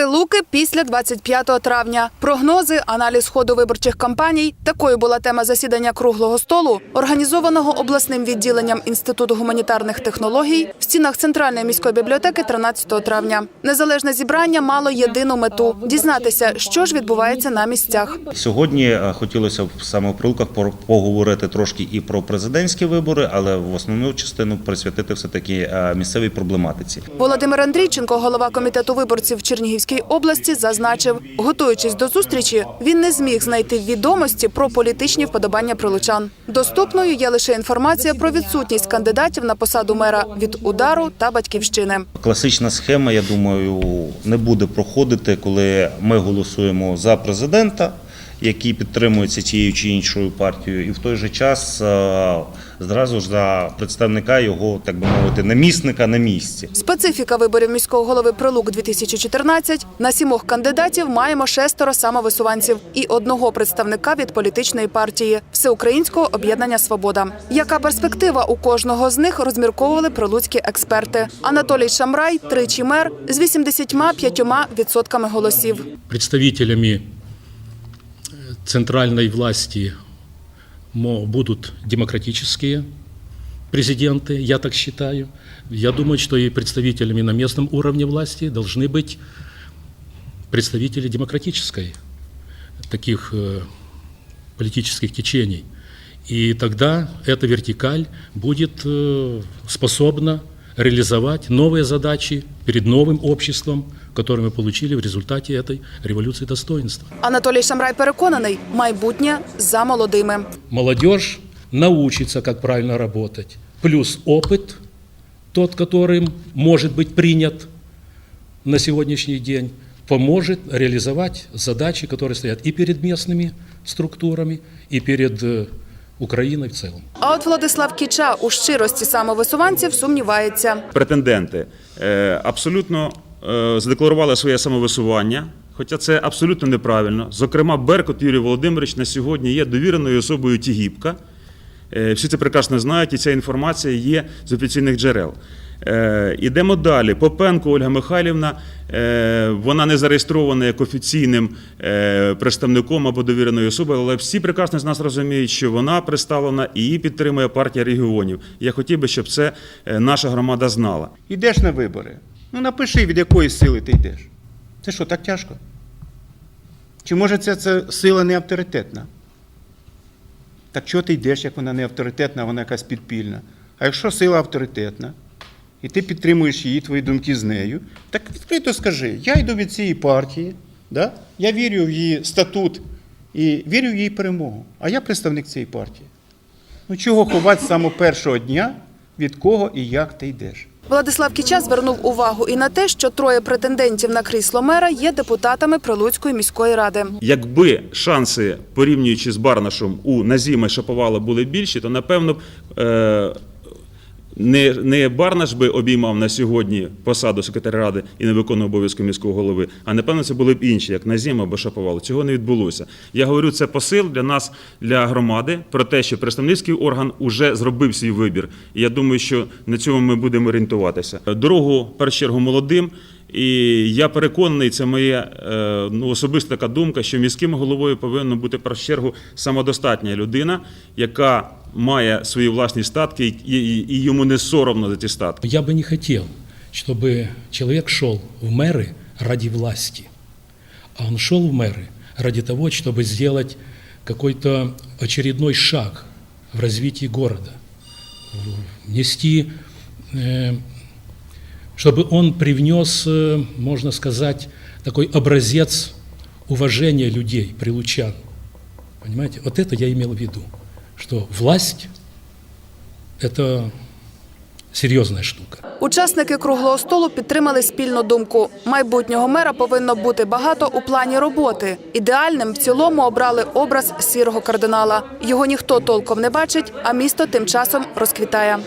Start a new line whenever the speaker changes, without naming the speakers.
Прилуки після 25 травня. Прогнози, аналіз ходу виборчих кампаній. Такою була тема засідання круглого столу, організованого обласним відділенням Інституту гуманітарних технологій в стінах Центральної міської бібліотеки 13 травня. Незалежне зібрання мало єдину мету дізнатися, що ж відбувається на місцях.
Сьогодні е, хотілося б саме в прилуках поговорити трошки і про президентські вибори, але в основну частину присвятити все таки е, місцевій проблематиці.
Володимир Андрійченко, голова комітету виборців в Чернігівській області, зазначив, готуючись до зустрічі, він не зміг знайти відомості про політичні вподобання прилучан. Доступною є лише інформація про відсутність кандидатів на посаду мера від удару та батьківщини.
Класична схема, я думаю, не буде проходити, коли ми голосуємо за президента, який підтримується тією чи іншою партією, і в той же час е, зразу ж за представника його, так би мовити, намісника на місці.
Специфіка виборів міського голови Прилук 2014 – на сімох кандидатів маємо шестеро самовисуванців і одного представника від політичної партії Всеукраїнського об'єднання Свобода. Яка перспектива у кожного з них розмірковували прилуцькі експерти. Анатолій Шамрай, тричі мер з 85% голосів.
представителями центральной власти будут демократические президенты, я так считаю. Я думаю, что и представителями на местном уровне власти должны быть представители демократической таких э, политических течений. И тогда эта вертикаль будет э, способна реализовать новые задачи перед новым обществом, которое мы получили в результате этой революции достоинства.
Анатолій Шамрай переконаний, майбутнє за молодими.
Молодежь научится, как правильно работать, плюс опыт, тот, который может быть принят на сегодняшний день, поможет реализовать задачи, которые стоят и перед местными структурами, и перед Украиной в целом.
А от Владислав Кіча у щирості самовисуванців сумнівається.
претенденти е, абсолютно е, задекларували своє самовисування, хоча це абсолютно неправильно. Зокрема, Беркут Юрій Володимирович на сьогодні є довіреною особою Тігіпка. Е, Всі це прекрасно знають, і ця інформація є з офіційних джерел. Е, Ідемо далі. Попенко Ольга Михайлівна, е, вона не зареєстрована як офіційним е, представником або довіреною особою, але всі прекрасно з нас розуміють, що вона представлена і її підтримує партія регіонів. Я хотів би, щоб це наша громада знала.
Йдеш на вибори. Ну напиши, від якої сили ти йдеш. Це що, так тяжко? Чи може це, це сила не авторитетна? Так чого ти йдеш, як вона не авторитетна, вона якась підпільна? А якщо сила авторитетна, і ти підтримуєш її, твої думки з нею, так відкрито скажи, я йду від цієї партії, да? я вірю в її статут і вірю в її перемогу. А я представник цієї партії. Ну чого ховати з самого першого дня, від кого і як ти йдеш?
Владислав Кіча звернув увагу і на те, що троє претендентів на крісло мера є депутатами Прилуцької міської ради.
Якби шанси, порівнюючи з Барнашем, у Назіма і Шаповала були більші, то напевно б е, не, не Барнаш би обіймав на сьогодні посаду секретаря ради і не виконував обов'язки міського голови, а напевно це були б інші, як Назім або Шаповал. Цього не відбулося. Я говорю, це посил для нас, для громади, про те, що представницький орган уже зробив свій вибір. І я думаю, що на цьому ми будемо орієнтуватися. Дорогу, в першу чергу, молодим. І я переконаний, це моя е, ну, особиста така думка, що міським головою повинна бути в першу чергу самодостатня людина, яка має свої власні статки, і, і, і йому не соромно за ці статки.
Я бы не хотел, чтобы человек шел в мэры ради власти, а он шел в мэры ради того, чтобы сделать какой-то очередной шаг в развитии города, в- внести, э, чтобы он привнес, э, можно сказать, такой образец уважения людей, прилучан. Понимаете? Вот это я имел в виду, что власть – это серьезная штука.
Учасники круглого столу підтримали спільну думку. Майбутнього мера повинно бути багато у плані роботи. Ідеальним в цілому обрали образ сірого кардинала. Його ніхто толком не бачить, а місто тим часом розквітає.